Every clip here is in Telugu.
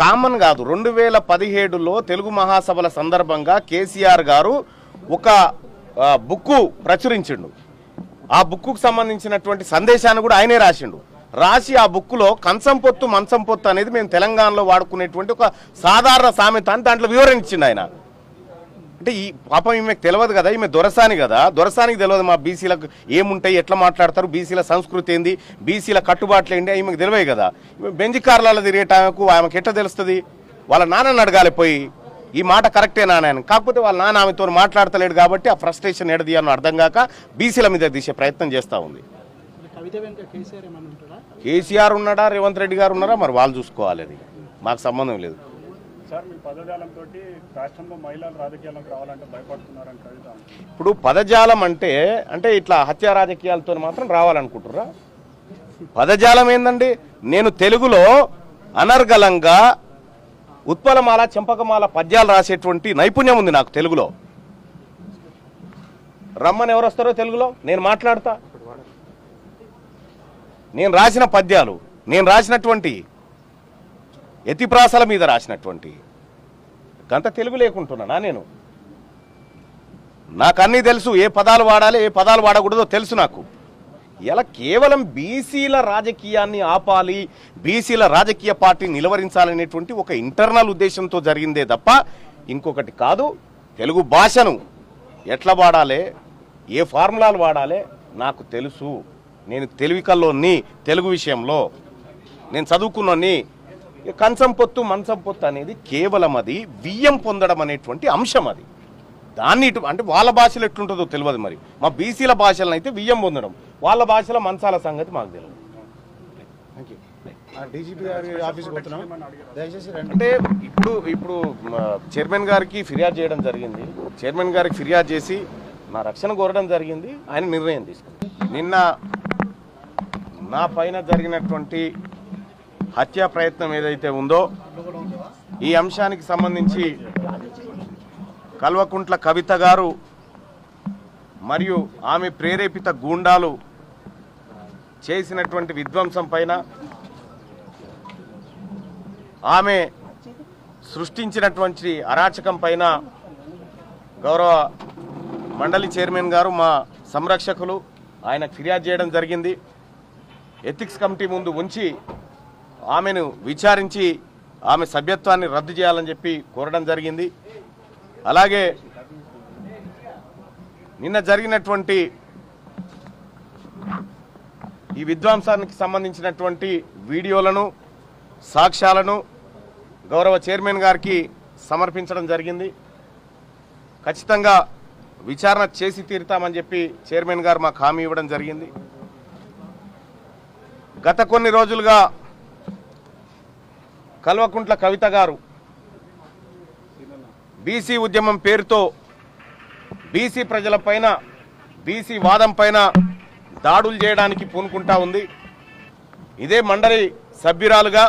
కామన్ కాదు. రెండు వేల పదిహేడులో తెలుగు మహాసభల సందర్భంగా కేసీఆర్ గారు ఒక బుక్కు ప్రచురించిండు. ఆ బుక్కుకు సంబంధించినటువంటి సందేశాన్ని కూడా ఆయనే రాసిండు. రాసి ఆ బుక్కులో కంచం పొత్తు మంచం పొత్తు అనేది మేము తెలంగాణలో వాడుకునేటువంటి ఒక సాధారణ సామెత అని దాంట్లో వివరించిండు ఆయన. అంటే ఈ పాపం ఈమెకు తెలియదు కదా ఈమె దొరసాని కదా. దొరసానికి తెలియదు మా బీసీలకు ఏముంటాయి ఎట్లా మాట్లాడతారు బీసీల సంస్కృతి ఏంది బీసీల కట్టుబాట్లు ఏంటి ఈమెకు తెలియదు కదా. బెంజి కార్లలో తిరిగేట ఆమెకు ఆమెకు ఎట్లా తెలుస్తుంది? వాళ్ళ నాన్నని అడగాలి పోయి. ఈ మాట కరెక్టే నాన్న అని. కాకపోతే వాళ్ళ నాన్న ఆమెతో మాట్లాడతలేడు కాబట్టి ఆ ఫ్రస్ట్రేషన్ ఎడదీయాలని అర్థం కాక బీసీల మీద తీసే ప్రయత్నం చేస్తూ ఉంది. కేసీఆర్ ఉన్నాడా రేవంత్ రెడ్డి గారు ఉన్నారా? మరి వాళ్ళు చూసుకోవాలి అది. మాకు సంబంధం లేదు. సార్ మీ పదజాలంతో రాష్ట్రంలో మహిళలు రాజకీయాలకు రావాలంటే భయపడుతున్నారని కవిత. ఇప్పుడు పదజాలం అంటే అంటే ఇట్లా హత్యా రాజకీయాలతో మాత్రం రావాలనుకుంటుర్రా? పదజాలం ఏందండి? నేను తెలుగులో అనర్గళంగా ఉత్పలమాల చెంపకమాల పద్యాలు రాసేటువంటి నైపుణ్యం ఉంది నాకు తెలుగులో. రమ్మని ఎవరు వస్తారో తెలుగులో? నేను మాట్లాడతా. నేను రాసిన పద్యాలు నేను రాసినటువంటి ఎతిప్రాసల మీద రాసినటువంటి. గంత తెలుగు లేకుంటున్నానా నేను? నాకు అన్నీ తెలుసు ఏ పదాలు వాడాలి ఏ పదాలు వాడకూడదో తెలుసు నాకు. ఇలా కేవలం బీసీల రాజకీయాన్ని ఆపాలి బీసీల రాజకీయ పార్టీ నిలవరించాలనేటువంటి ఒక ఇంటర్నల్ ఉద్దేశంతో జరిగిందే తప్ప ఇంకొకటి కాదు తెలుగు భాషను ఎట్లా వాడాలి ఏ ఫార్ములాలు వాడాలి నాకు తెలుసు. నేను తెలివికల్లోని తెలుగు విషయంలో. నేను చదువుకున్నోని కంచం పొత్తు మంచం పొత్తు అనేది కేవలం అది వియ్యం పొందడం అనేటువంటి అంశం అది. దాన్ని ఇటు అంటే వాళ్ళ భాషలో ఎట్లుంటుందో తెలియదు మరి. మా బీసీల భాషలను అయితే వియ్యం పొందడం. వాళ్ళ భాషలో మంచాల సంగతి మాకు తెలియదు అంటే ఇప్పుడు ఇప్పుడు చైర్మన్ గారికి ఫిర్యాదు చేయడం జరిగింది. చైర్మన్ గారికి ఫిర్యాదు చేసి నా రక్షణ కోరడం జరిగింది. ఆయన నిర్ణయం తీసుకుంది. నిన్న నా పైన జరిగినటువంటి హత్యా ప్రయత్నం ఏదైతే ఉందో ఈ అంశానికి సంబంధించి కల్వకుంట్ల కవిత గారు మరియు ఆమె ప్రేరేపిత గూండాలు చేసినటువంటి విధ్వంసం పైన ఆమె సృష్టించినటువంటి అరాచకం పైన గౌరవ మండలి చైర్మన్ గారు మా సంరక్షకులు ఆయన ఫిర్యాదు చేయడం జరిగింది. ఎథిక్స్ కమిటీ ముందు ఉంచి ఆమెను విచారించి ఆమె సభ్యత్వాన్ని రద్దు చేయాలని చెప్పి కోరడం జరిగింది. అలాగే నిన్న జరిగినటువంటి ఈ విధ్వంసానికి సంబంధించినటువంటి వీడియోలను సాక్ష్యాలను గౌరవ చైర్మన్ గారికి సమర్పించడం జరిగింది. ఖచ్చితంగా విచారణ చేసి తీరుతామని చెప్పి చైర్మన్ గారు మాకు హామీ ఇవ్వడం జరిగింది. గత కొన్ని రోజులుగా కల్వకుంట్ల కవిత గారు. బీసీ ఉద్యమం పేరుతో బీసీ ప్రజలపైన బీసీ వాదం పైన దాడులు చేయడానికి పూనుకుంటా ఉంది. ఇదే మండలి సభ్యురాలుగా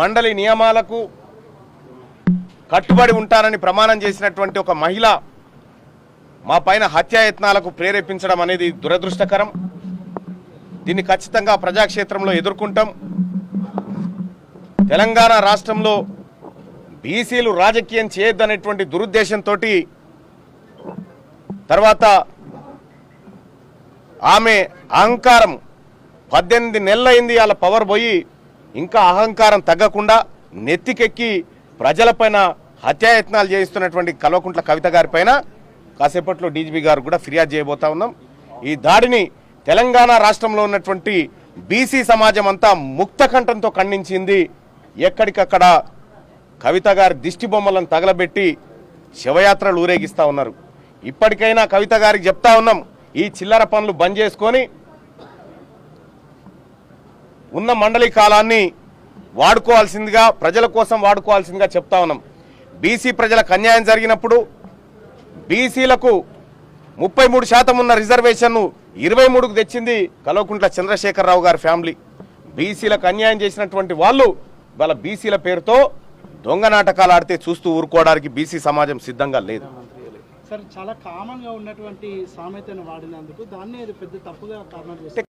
మండలి నియమాలకు కట్టుబడి ఉంటానని ప్రమాణం చేసినటువంటి ఒక మహిళ మా పైన హత్యాయత్నాలకు ప్రేరేపించడం అనేది దురదృష్టకరం. దీన్ని ఖచ్చితంగా ప్రజాక్షేత్రంలో ఎదుర్కొంటాం. తెలంగాణ రాష్ట్రంలో బీసీలు రాజకీయం చేయొద్దనేటువంటి దురుద్దేశంతో తర్వాత ఆమె అహంకారం పద్దెనిమిది నెలలైంది వాళ్ళ పవర్ పోయి ఇంకా అహంకారం తగ్గకుండా నెత్తికెక్కి ప్రజలపైన హత్యాయత్నాలు చేయిస్తున్నటువంటి కల్వకుంట్ల కవిత గారి పైన కాసేపట్లో డీజీపీ గారు కూడా ఫిర్యాదు చేయబోతా ఉన్నాం. ఈ దాడిని తెలంగాణ రాష్ట్రంలో ఉన్నటువంటి బీసీ సమాజం అంతా ముక్త కంఠంతో ఖండించింది. ఎక్కడికక్కడ కవిత గారి దిష్టి బొమ్మలను తగలబెట్టి శివయాత్రలు ఊరేగిస్తా ఉన్నారు. ఇప్పటికైనా కవిత గారికి చెప్తా ఉన్నాం ఈ చిల్లర పనులు బంద్ చేసుకొని ఉన్న మండలి కాలాన్ని వాడుకోవాల్సిందిగా ప్రజల కోసం వాడుకోవాల్సిందిగా చెప్తా ఉన్నాం. బీసీ ప్రజలకు అన్యాయం జరిగినప్పుడు బీసీలకు ముప్పై మూడు శాతం ఉన్న రిజర్వేషన్ను ఇరవై మూడుకు తెచ్చింది కల్వకుంట్ల చంద్రశేఖరరావు గారి ఫ్యామిలీ. బీసీలకు అన్యాయం చేసినటువంటి వాళ్ళు వాళ్ళ బీసీల పేరుతో దొంగ నాటకాలు ఆడితే చూస్తూ ఊరుకోవడానికి బీసీ సమాజం సిద్ధంగా లేదు. సార్ చాలా కామన్గా ఉన్నటువంటి సామెతను వాడినందుకు దాన్ని పెద్ద తప్పుగా కారణం